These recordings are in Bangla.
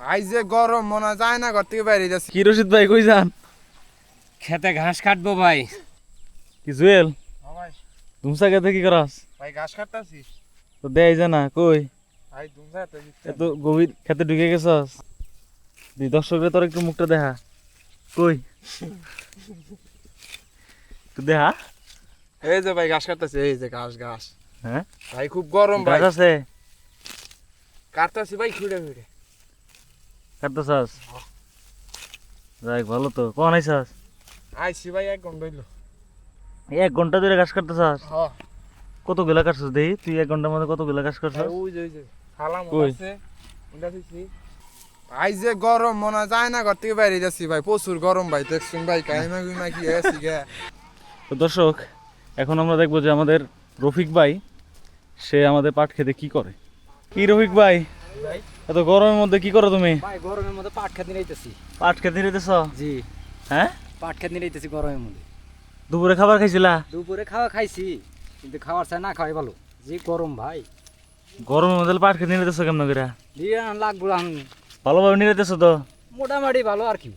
আই যে গরম মনে যায় না ঘর থেকে বাইরে যাচ্ছি। কি রশিদ ভাই কই যান? খেতে ঘাস কাটবো ভাই। কি জুয়েল? ভাই। তুমসা খেতে কি করাস? ভাই ঘাস কাটতাছি। তো দেয় যে না কই? ভাই তুমি যাতে এত গভীর খেতে ঢুকে গেছস? দি দর্শকরা তোর একটু মুখটা দেখা। কই? একটু দেখা। এই যে ভাই ঘাস কাটতাছি এই যে ঘাস ঘাস। হ্যাঁ? ভাই খুব গরম ভাই। আছে? কাটতাছি ভাই খুঁড়ে খুঁড়ে। যাই ভালো তো। কখন আইসাস আইছি ভাই এক ঘণ্টা হইল। এক ঘণ্টা ধরে ঘাস কতগুলা কাটছস দেখি? তুই এক ঘণ্টার মধ্যে কতগুলা ঘাস কাটছস? ওই যে ওই যে হালাম আছে ওটা দিছি ভাই যে গরম মনে যায় না ঘর থেকে বাইরে যাচ্ছি ভাই প্রচুর গরম ভাই দেখছুন ভাই গুইমা কি হয়েছি গে। তো দর্শক এখন আমরা দেখব যে আমাদের রফিক ভাই সে আমাদের পাট খেতে কি করে? কি রফিক ভাই? এত গরমের মধ্যে কি করো তুমি? ভাই গরমের মধ্যে পাট খেতে নিতেছি পাট খেতে নিতেছ জি। হ্যাঁ? পাট খেতে নিতেছি গরমের মধ্যে। দুপুরে খাবার খাইছিলা? দুপুরে খাওয়া খাইছি কিন্তু খাওয়ার চাই না খাওয়াই ভালো। যে গরম ভাই। গরমের মধ্যে পাট খেতে নিতেছ কেমন করে দিয়ে লাগবো আমি ভালোভাবে নিতেছ তো? মোটামুটি ভালো আর কি।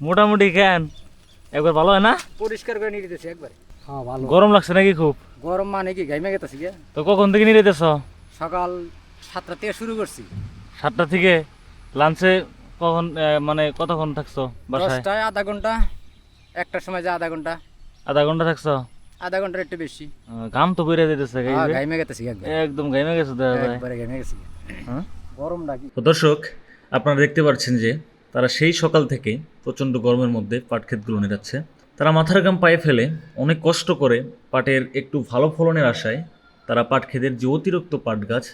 মোটামুটি কেন? একবার ভালো হয় না? পরিষ্কার করে নিয়ে দিতেছি একবারে। হ্যাঁ ভালো। গরম লাগছে নাকি খুব? গরম মানে কি গাইমে গেতেছি তো কখন থেকে নিতেছ সকাল সাতটা থেকে শুরু করছি। সাতটা থেকে লাঞ্চে কখন মানে কতক্ষণ থাকছো বাসায়? দশটায় আধা ঘণ্টা একটার সময় যা আধা ঘণ্টা। আধা ঘণ্টা থাকছো? আধা ঘণ্টার একটু বেশি। ঘাম তো বেড়ে যেতেছে। হ্যাঁ গাইমে গেতেছি একদম। গাইমে গেছে একবারে গাইমে গেছি। হ্যাঁ? গরম নাকি? তো দর্শক আপনারা দেখতে পাচ্ছেন যে তারা সেই সকাল থেকে প্রচণ্ড গরমের মধ্যে পাট ক্ষেতগুলো নিরাচ্ছে তারা মাথার গাম পায়ে ফেলে অনেক কষ্ট করে পাটের একটু ভালো ফলনের আশায় তারা পাট ক্ষেতের যে অতিরিক্ত পাট গাছ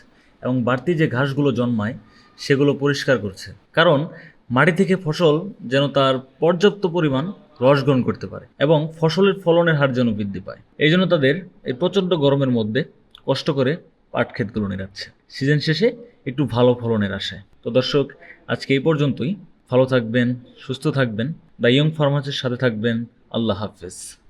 এবং বাড়তি যে ঘাসগুলো জন্মায়, সেগুলো পরিষ্কার করছে। কারণ মাটি থেকে ফসল যেন তার পর্যাপ্ত পরিমাণ রস গ্রহণ করতে পারে এবং ফসলের ফলনের হার যেন বৃদ্ধি পায়। এই জন্য তাদের এই প্রচণ্ড গরমের মধ্যে কষ্ট করে পাট ক্ষেতগুলো নিরাচ্ছে। সিজন শেষে একটু ভালো ফলনের আশায়। তো দর্শক, আজকে এই পর্যন্তই। ভালো থাকবেন, সুস্থ থাকবেন। দ্য ইয়ং ফার্মাসের সাথে থাকবেন। আল্লাহ হাফেজ।